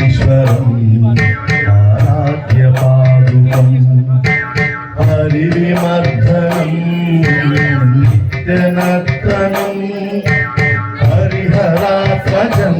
ఈశ్వరం ఆరాధ్య పాదుకం హరివిమర్ధనం నిత్యనర్తనం హరిహరాత్మజం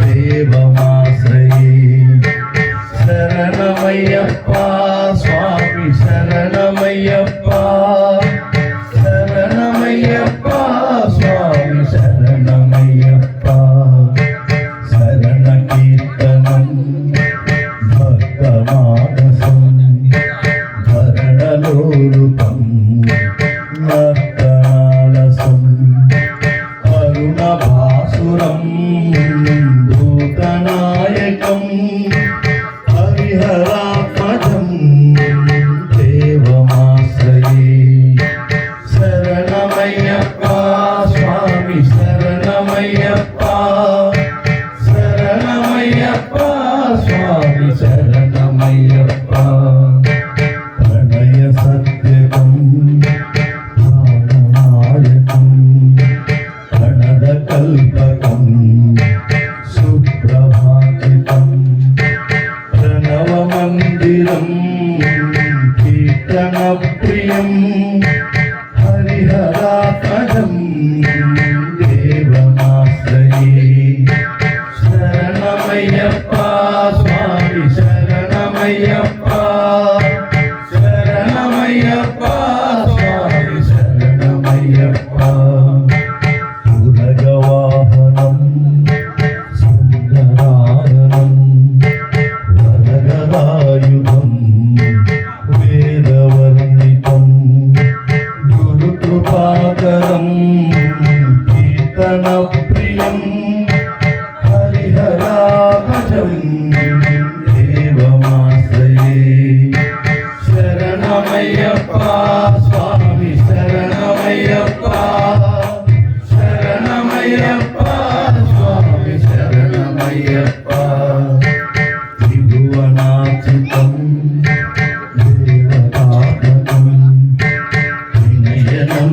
దేవమాశ్రయే శరణమయ్యప్ప స్వామి శరణమయ్యప్ప శరణమయ్యప్ప స్వామి శరణం കീർത്തനപ്രിയം ഹരിഹരാപദം ദേവമാശ്രയേ. ശരണമയ്യപ്പ സ്വാമി ശരണമയ്യപ്പ. അയ്യപ്പ സ്വാമി ശരണമയ്യപ്പ ത്രിഭുവനാഥിതം ദേവതാതകം വിനയനം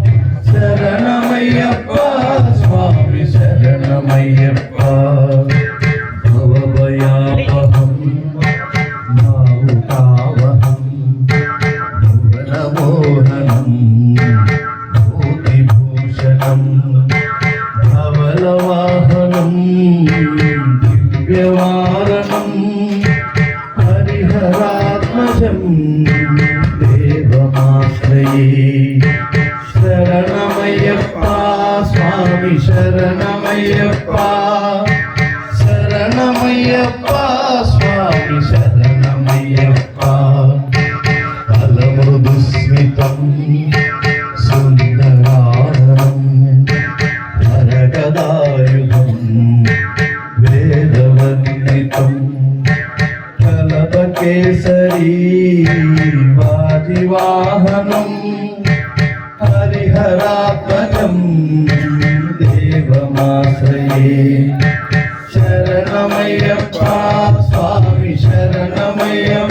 స్వామి శరణమయ్యప్ప. శరణమయ్యప్ప స్వామి శరణమయ్యప్ప. ఫలమృదుస్మితం సుందరారణం వరగదాయుధం వేదవందితం కలపకేసరీ వాజివాహనం హరిహరాత్మజం దేవమాశ్రయే శరణమయ్యప్ప స్వామి శరణమయ్యప్ప శరణమయ్యప్ప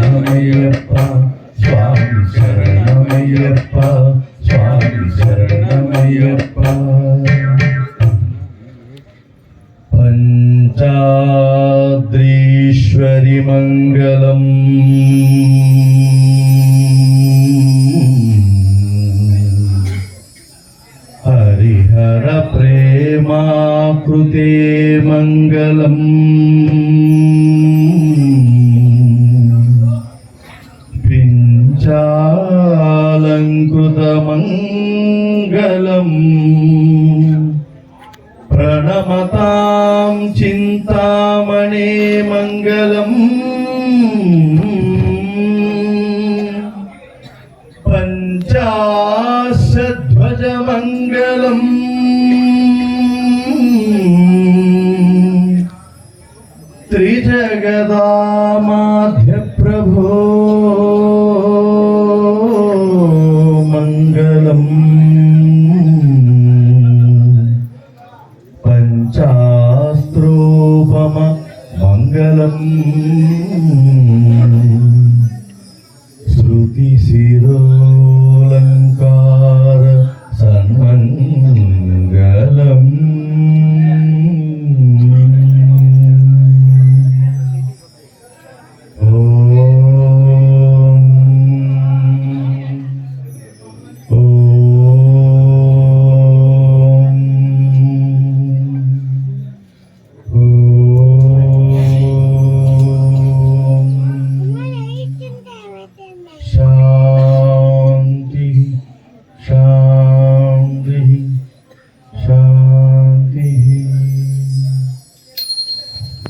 మంగళం హరిహర ప్రేమాకృతే మంగళం. प्रणमतां चिन्तामणे मङ्गलम् पञ्चाशध्वजमङ्गलम् त्रिजगदामाध्यप्रभो मङ्गलम् Amen.